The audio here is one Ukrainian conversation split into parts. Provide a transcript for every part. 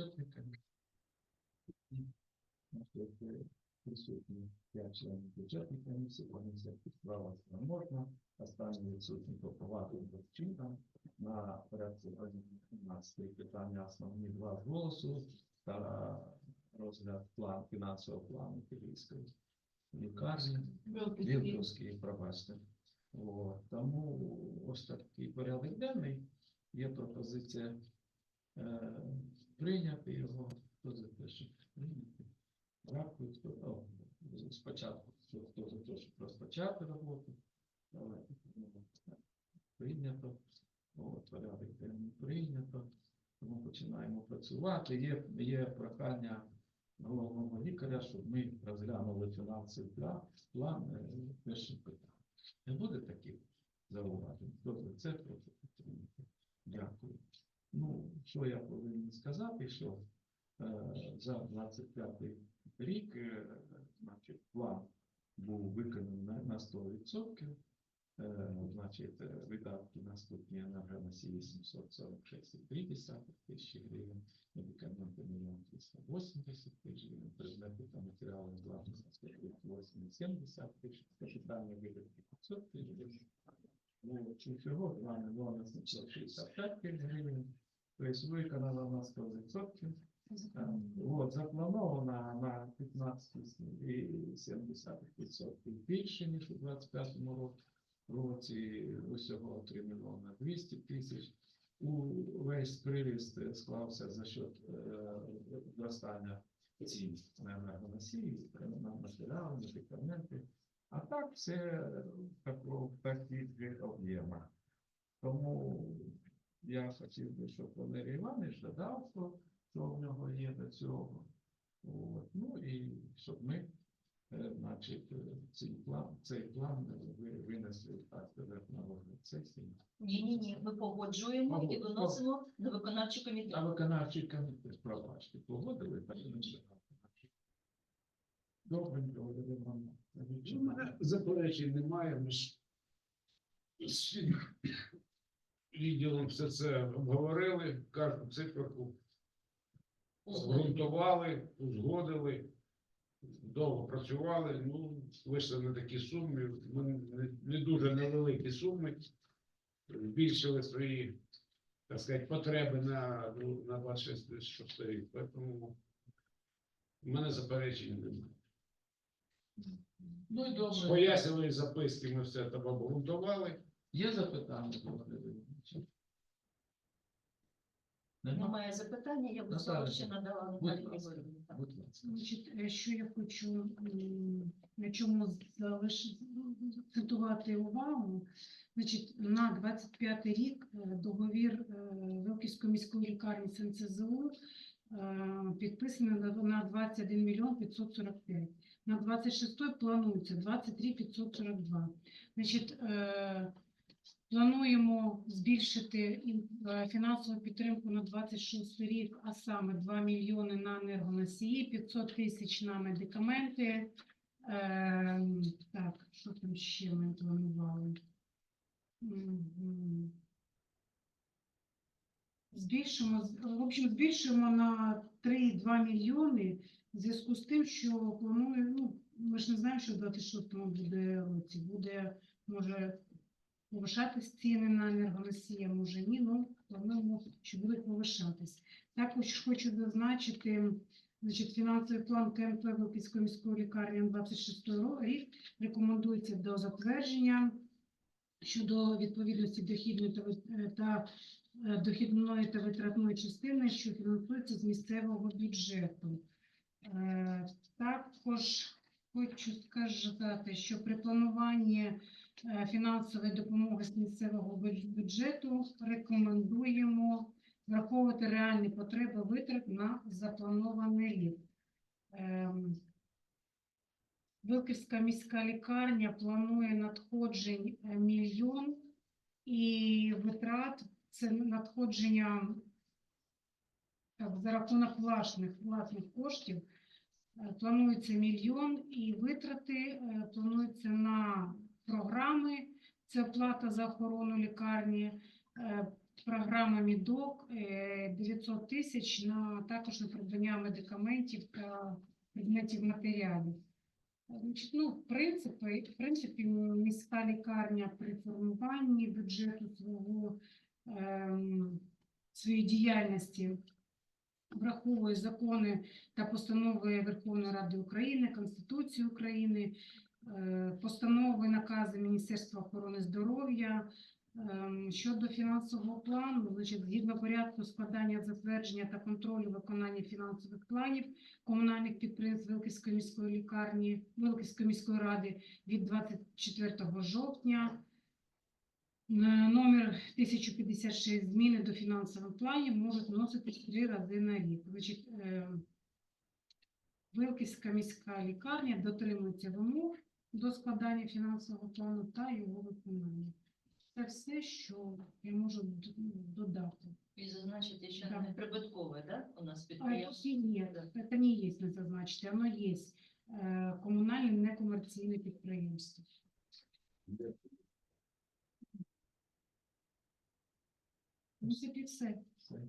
бюджетної Присутні п'ять членів бюджетної комісії, комісія підправила можна, останній відсутній по повагу до вчинка. На порядку денному у нас три питання основні два з голосу та розгляд план фінансового плану Київської лікарні. Вілковський, пробачте. Тому ось такий порядок денний. Є пропозиція е, прийняти його. Хто за те, щоб прийняти? Дякую. Хто, о, спочатку, хто, за те, щоб розпочати роботу. Ну. Прийнято. Порядок денний прийнято. Тому починаємо працювати. Є, є прохання головного лікаря, щоб ми розглянули фінансовий план, е, першим питанням. Не буде таких зауважень? За це прошу підтримати? Дякую. Ну, що я повинен сказати, що е, за 25 рік, е, значить, план був виконаний на, на 100%. Е, значить, е, видатки наступні енергоносії 746,3 тисячі гривень, медикаменти 1 380 тисяч гривень, предмети та матеріали власності 8,70 тисяч, капітальні видатки 500 тисяч гривень. Ну, чи всього 2 мільйони 765 тисяч гривень, тобто виконано на 100%. Е, От, заплановано на 15,7% більше, ніж у 25 році усього 3 мільйони 200 тисяч. Увесь приріст склався за счет е, зростання цін на енергоносії, на матеріали, медикаменти. А так все в тако- в таких об'ємах. Тому я хотів би, щоб Валерій Іванович додав, що, що в нього є до цього. От. Ну і щоб ми Е, Значить, е, цей план, цей план е, ви винесли так сказати, на розгляд сесії. Ні, ні, ні, ми погоджуємо і Погодь- виносимо на виконавчий комітет. А виконавчий комітет, пробачте, погодили, так і не Добренько, Володимир Іванович. У мене заперечень немає. Ми ж з відділом все це обговорили, кожну циферку обґрунтували, узгодили, довго працювали. Ну, вийшли на такі суми. Ми не, дуже невеликі суми. Збільшили свої, так сказати, потреби на, ну, на 26 рік. Тому в мене заперечень немає. Ну і З добре. пояснювальної записки ми все там обґрунтували. Є запитання до Нема? Немає запитання, я б Наталя, слово ще надала будь ласка. Григорівні. Так. Будь ласка. Значить, е, що я хочу м, на чому залиш... акцентувати увагу. Значить, на 25 рік е, договір е, Вилківської міської лікарні СНЦЗУ підписаний на- на 21 мільйон 545. На 26 планується 23 542. Значить, е, Плануємо збільшити е, фінансову підтримку на 26 рік, а саме 2 мільйони на енергоносії, 500 тисяч на медикаменти. Так, що там ще ми планували? Збільшимо, в общем, збільшуємо на 3,2 мільйони в зв'язку з тим, що плануємо, ну, ми ж не знаємо, що в 26-му буде році. Буде, може, повишатись ціни на енергоносії, а може ні, ну плануємо, що будуть повишатись. Також хочу зазначити, значить, фінансовий план КМП Вилківської міської лікарні на 26 ро- рік рекомендується до затвердження щодо відповідності дохідної та е, дохідної та витратної частини, що фінансується з місцевого бюджету. Е, Також хочу сказати, що при плануванні е, фінансової допомоги з місцевого бюджету рекомендуємо враховувати реальні потреби витрат на запланований рік. Ем, Вилківська міська лікарня планує надходжень е, мільйон і витрат це надходження за рахунок власних, власних коштів. Е, Планується мільйон і витрати е, плануються на програми. Це оплата за охорону лікарні, е, програма МІДОК е, 900 тисяч на також на придбання медикаментів та предметів матеріалів. Ну, в принципі, в принципі, міська лікарня при формуванні бюджету свого ем, своєї діяльності враховує закони та постанови Верховної Ради України, Конституції України, е, постанови, накази Міністерства охорони здоров'я. Ем, Щодо фінансового плану, значить, згідно порядку складання, затвердження та контролю виконання фінансових планів комунальних підприємств Великівської міської лікарні, Великівської міської ради від 24 жовтня. Е, Номер 1056 зміни до фінансових планів можуть вноситись три рази на рік. Значить, е, Вилківська міська лікарня дотримується вимог до складання фінансового плану та його виконання. Це все, що я можу додати. І зазначити, що Да. не прибуткове, да? У нас підприємство. нет, это не есть не зазначити, воно є е, комунальне некомерційне підприємство. В принципі, все. Все.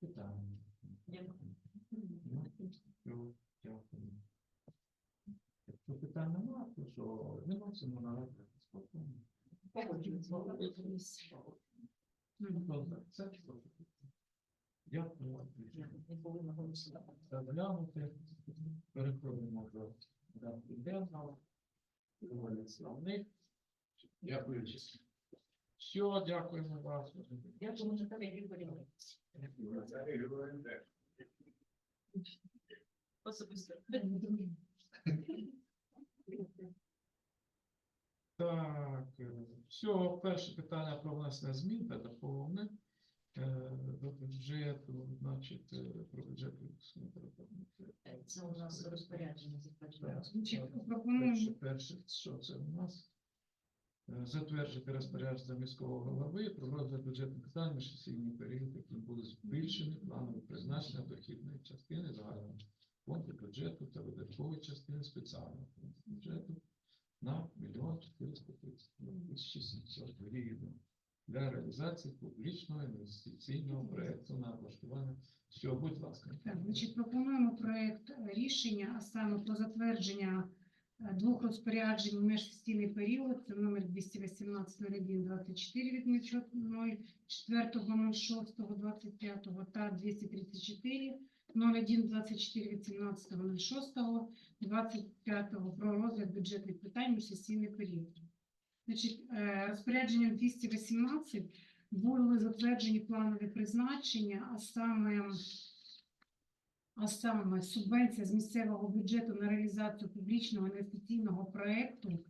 Питання. Дякую. Ну, Дякую. Якщо питань немає, то що виносимо на розгляд. Спокійно. Погоджуюсь. Мгм. Добре, це чудово. Дякую. Не. Заглянути. Переходимо до денного. Доволі славних. Дякую. Все, дякуємо вам. Дякую, Наталія Григорівна. Особисто. Так, все, перше питання про внесення змін та доповнення е, до бюджету, значить, е, про бюджет. Це у нас розпорядження затвердження. Так, Перше, перше, що це у нас? Е, Затвердити розпорядження міського голови про розгляд бюджетних питань на сесійний період, яким були збільшені планове призначення дохідної частини загального фонду бюджету та видаткової частини спеціального фонду бюджету на мільйон 430 тисячі 700 гривень для реалізації публічного інвестиційного проекту на облаштування. Все, будь ласка. Так, значить, пропонуємо проект е, рішення, а саме про затвердження двох розпоряджень в межсесійний період. Це номер 218-01-24 від 04.06.25 та 234 01-24 від 17.06.25 про розгляд бюджетних питань у сесійний період. Значить, е, розпорядженням 218 були затверджені планові призначення, а саме а саме субвенція з місцевого бюджету на реалізацію публічного інвестиційного проекту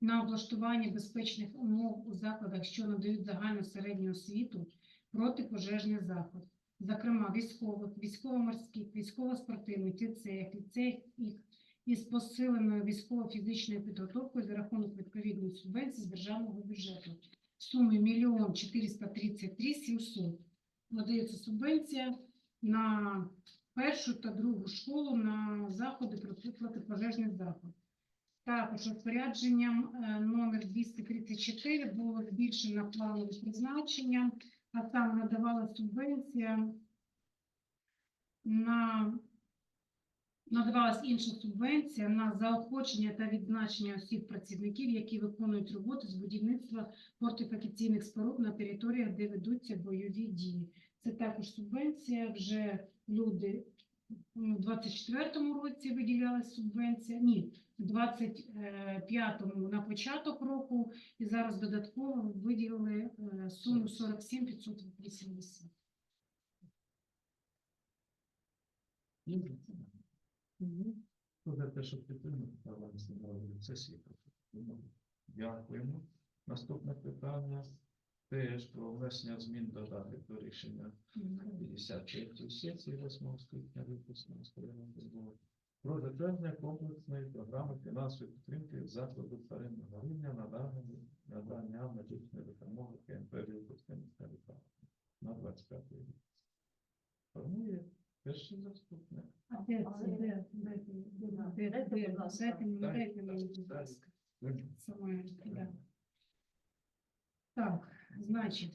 на облаштування безпечних умов у закладах, що надають загальну середню освіту, протипожежний заход, зокрема військових, військово-морських, військово-спортивних ліцеях, ліцеях із посиленою військово-фізичною підготовкою за рахунок відповідної субвенції з державного бюджету суми мільйон 433 700. Надається субвенція на першу та другу школу на заходи про протипожежний заход. Також розпорядженням е, номер 234 було збільшено планове призначення, а там надавала субвенція на надавалась інша субвенція на заохочення та відзначення осіб працівників, які виконують роботи з будівництва фортифікаційних споруд на територіях, де ведуться бойові дії. Це також субвенція. Вже люди у 24-му році виділялась субвенція. Ні, в 25-му на початок року і зараз додатково виділили е, суму 47 580. Хто за. Дякуємо. Наступне питання теж про внесення змін до дати до рішення 53 сесії 8 скликання випускного складу про затвердження комплексної програми фінансової підтримки закладу вторинного рівня надання надання медичної допомоги КНП міська лікарня на 25 рік. Формує перший заступник. А де це? Де? Де? Де? Де? Дайте, Де? ласка. Саме, да. Так, значить,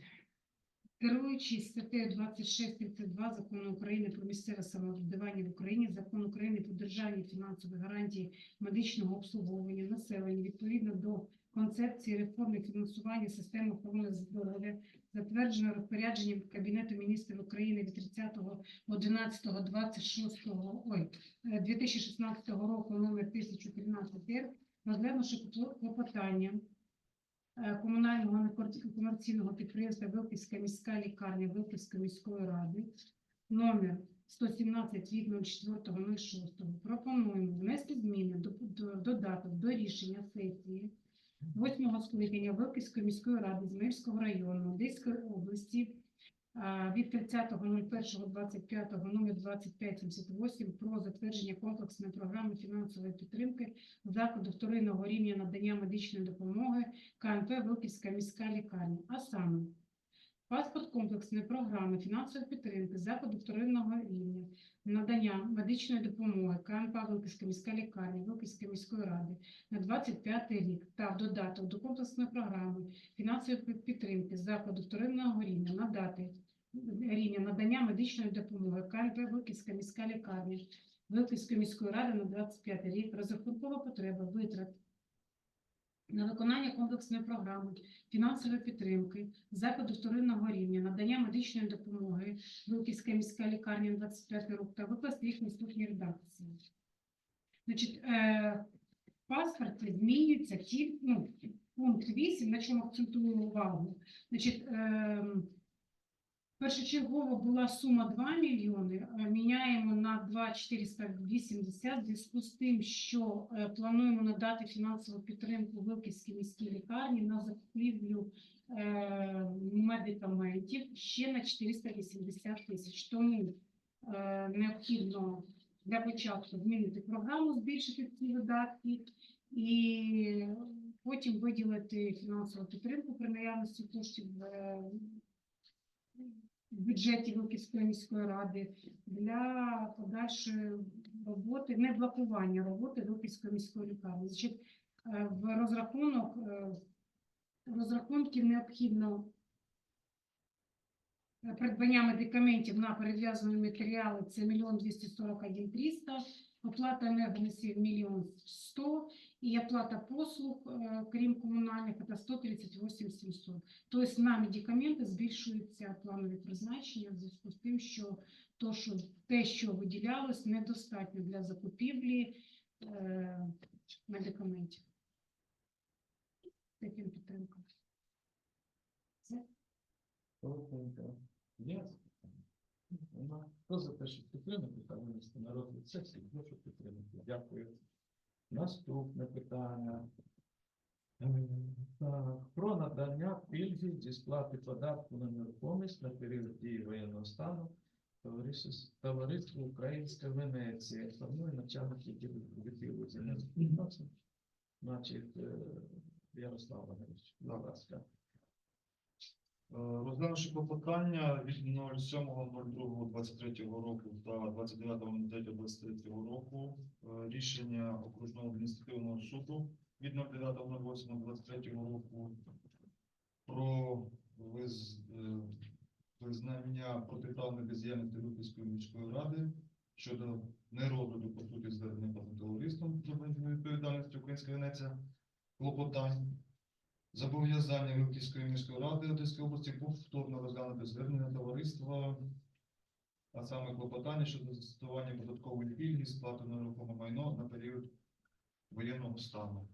Керуючись статтею 26.32 Закону України про місцеве самоврядування в Україні, Закон України про державні фінансові гарантії медичного обслуговування населення відповідно до концепції реформи фінансування системи охорони здоров'я, затверджено розпорядженням Кабінету міністрів України від 30.11.26 ой, е, 2016 року номер 1013 р розглянувши клопо- клопотання комунального некомерційного підприємства Вилківська міська лікарня Вилківської міської ради номер 117 від 04.06 пропонуємо внести зміни до, до додаток до рішення сесії восьмого скликання Вилківської міської ради Змирського району Одеської області від 30.01.25 номер 2578 про затвердження комплексної програми фінансової підтримки заходу вторинного рівня надання медичної допомоги КНП Вилківська міська лікарня, а саме паспорт комплексної програми фінансової підтримки заходу вторинного рівня надання медичної допомоги КНП Вилківська міська лікарня Вилківської міської ради на 25 рік та в додаток до комплексної програми фінансової підтримки заходу вторинного рівня надати рівня надання медичної допомоги КНП Вилківська міська лікарня Вилківської міської ради на 25 рік розрахункова потреба витрат на виконання комплексної програми фінансової підтримки заходу вторинного рівня надання медичної допомоги Вилківська міська лікарня на 25 рік та викласти їх в наступній редакції. Значить, е, в паспорті змінюється ті, ну, пункт 8, на чому акцентую увагу. Значить, е, першочергово була сума 2 мільйони, а міняємо на 2,480 в зв'язку з тим, що е, плануємо надати фінансову підтримку Вилківській міській лікарні на закупівлю е, медикаментів ще на 480 тисяч. Тому е, необхідно для початку змінити програму, збільшити ці видатки і потім виділити фінансову підтримку при наявності коштів е, в бюджеті Вилківської міської ради для подальшої роботи, не блокування роботи Вилківської міської лікарні. Значить, е, в розрахунок розрахунки розрахунків необхідно е, придбання медикаментів на перев'язані матеріали це 1 241 300, оплата енергоносіїв 1 100 і оплата послуг, е, крім комунальних, це 138 700. Тобто на медикаменти збільшуються планові призначення в зв'язку з тим, що, то, що те, що виділялось, недостатньо для закупівлі е, медикаментів. Таким підтримкам. Хто за те, щоб підтримати винести на розгляд сесії, прошу підтримати. Дякую. Наступне питання. Е, Так, про надання пільги зі сплати податку на нерухомість на період дії воєнного стану товариству Українська Венеція. Формує начальник відділу відділу земельних відносин. Значить, е, Ярослав Валерійович, будь ласка. Е, Розглянувши клопотання від 07.02.23 року та 29.03.23 року, е, рішення окружного адміністративного суду від 09.08.23 року про е, визнання протиправної бездіяльності Липецької міської ради щодо нерозгляду по суті звернення поза товариством з обмеженою відповідальністю Українська Венеція клопотань. Зобов'язання Вилківської міської ради Одеської області повторно розглянути звернення товариства, а саме клопотання щодо застосування податкової пільги сплати на нерухоме майно на період воєнного стану.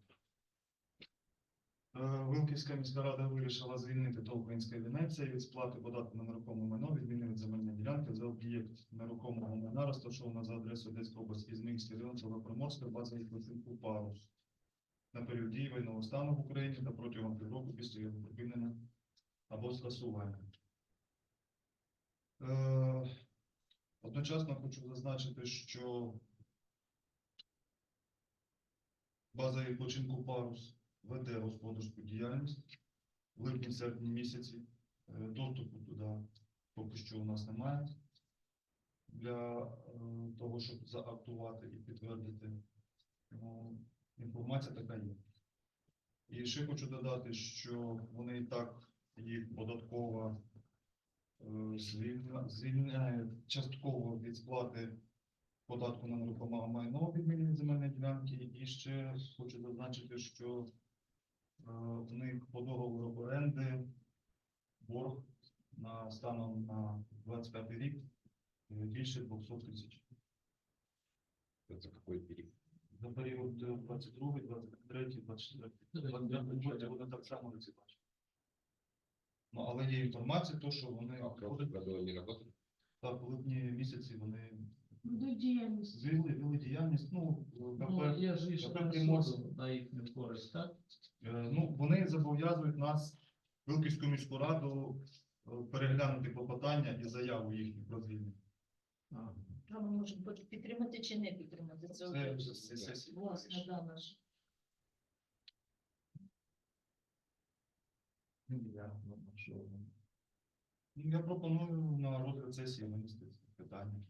Е, Вилківська міська рада вирішила звільнити до Української Венеції від сплати податку на нерухоме майно, відмінити земельні ділянки за об'єкт нерухомого майна, розташована за адресою Одеської області Ізмільський район, село Приморське, база відпочинку Парус на період дії воєнного стану в Україні та протягом півроку після його припинення або скасування. Е, Одночасно хочу зазначити, що база відпочинку Парус веде господарську діяльність в липні-серпні місяці. Е, Доступу туди поки що у нас немає для е, того, щоб заактувати і підтвердити. Інформація така є. І ще хочу додати, що вони і так їх податкова е, звільняє частково від сплати податку на нерухоме майно відмінені земельної ділянки. І ще хочу зазначити, що е, у них по договору оренди борг на станом на 25 рік е, більше 200 тисяч. Це який період? За період е, 22, 23, 24, 25 році так само розібрати. Ну, але є інформація, то, що вони не работали? так, в липні місяці вони Буде діяльність. звели, вели діяльність. Ну, Ну, КП, є ж суду на їхню користь, так? е, ну, вони зобов'язують нас, Вилківську міську раду, е, переглянути клопотання і заяву їхню про звільнення. Ага. Ми можемо підтримати чи не підтримати. Це вже власне да, наш. Я, ну, що, ну, Ну, Я пропоную на розгляд сесії винести питання.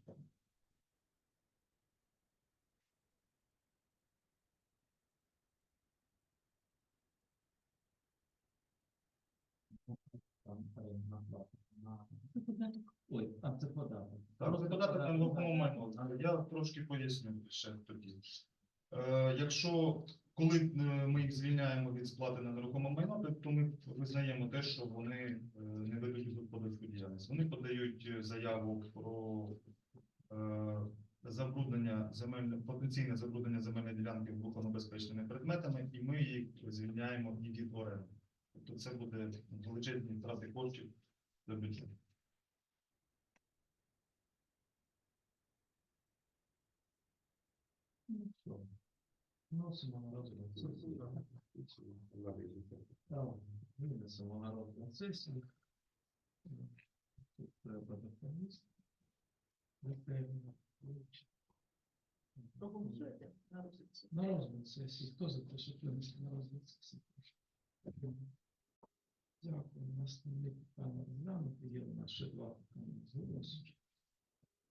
ой, а це податок. Податок на нерухоме майно. Я трошки поясню ще тоді. Е, якщо коли е, ми їх звільняємо від сплати на нерухоме майно, то- ми визнаємо те, що вони е, не ведуть господарську діяльність. Вони подають заяву про е, забруднення земельне, потенційне забруднення земельної ділянки вибухонебезпечними предметами, і ми їх звільняємо і від оренди. Тобто це буде величезні втрати коштів до бюджету. Що? Вносимо на розгляд сесії. Винесемо на розгляд сесії. Тут треба допомогти. Проголосуєте на розвитці. На розгляд. Хто за те, щоб винести на розгляд сесії? Дякую. Наступне питання розглянути. Є у нас два питання з голосу.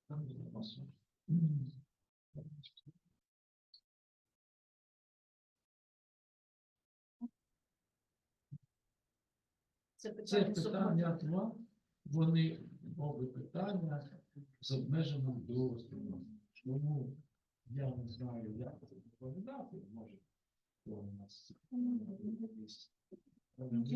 Там буде голосу. Це Це питання питання два. Вони обидва питання з обмеженим доступом. Тому я не знаю, як це відповідати. Може, хто у нас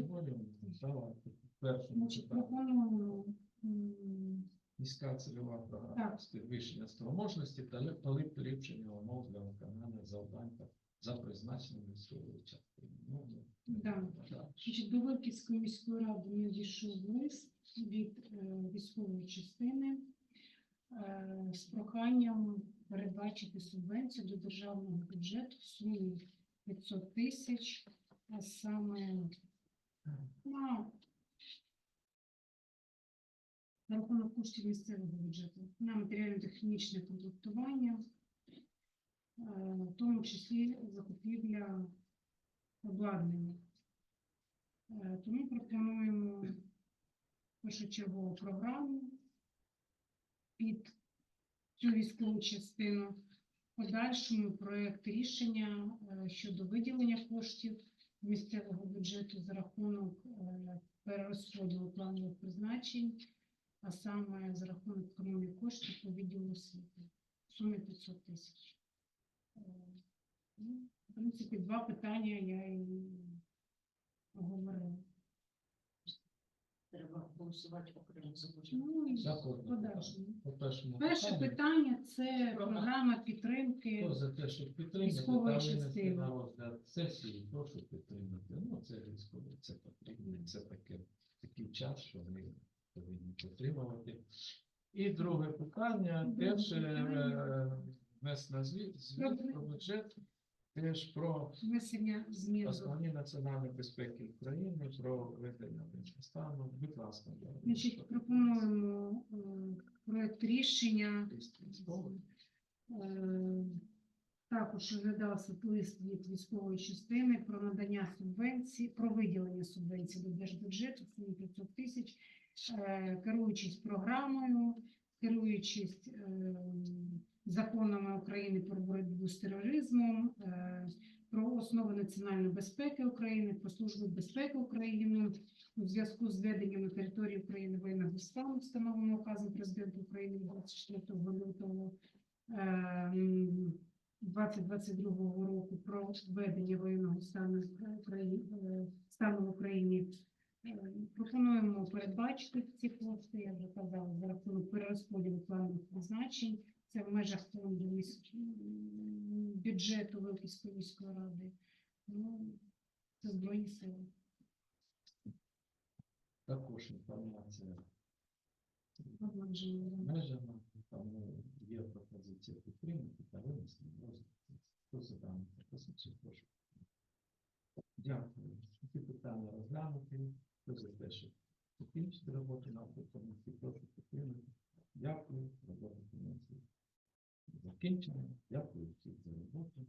говоримо, давайте. Першому Значить, питанню. пропоную м, Міська цільова програма Так. з підвищення спроможності та поліпшення умов для виконання завдань та за призначенням військової частини. Ну, ну, Да. да. Значить, до Вилківської міської ради надійшов лист від е, військової частини е, з проханням передбачити субвенцію до державного бюджету в сумі 500 тисяч, а саме на за рахунок коштів місцевого бюджету на матеріально-технічне комплектування, в тому числі закупівля обладнання. Е, Тому пропонуємо першочергову програму під цю військову частину. Подальшому проект рішення е, щодо виділення коштів місцевого бюджету за рахунок е, перерозподілу планових призначень, а саме за рахунок економії коштів по відділу освіти в сумі 500 тисяч. Е, ну, В принципі, два питання я і говорила. Треба голосувати окремо за кожен. Ну, і За кожне подальшому. По першому Перше питанню. питання це Програма. підтримки. Хто за те, щоб підтримати Військової винести частини. на розгляд сесії, прошу підтримати. Ну, це військове, це потрібно, це таке, такий час, що ми повинні підтримувати. І друге питання, Друге теж е, питання. Внес на звіт, звіт про бюджет, теж про Внесення змін основні національної безпеки України, про введення стану. Будь ласка, Значить, пропонуємо е, проект рішення. Е, Також розглядався лист від військової частини про надання субвенції, про виділення субвенції до держбюджету в сумі 500 тисяч, Е, керуючись програмою, керуючись законами України про боротьбу з тероризмом, е, про основи національної безпеки України, про службу безпеки України у зв'язку з введенням на території України воєнного стану, встановленого указом президента України від 24 лютого ем, 2022 року про введення воєнного стану е, стану в Україні. Е, Пропонуємо передбачити ці кошти, я вже казала, за рахунок перерозподілу планових призначень. Це в межах фонду міс- бюджету Великівської міської ради. Ну, це збройні сили. Також інформація обмежена, тому є пропозиція підтримати та винести прошу. Дякую. Ці питання розглянути. Хто за те, щоб закінчити роботу на комісії, прошу підтримати. Дякую. Робота комісії закінчена. Дякую всім за роботу.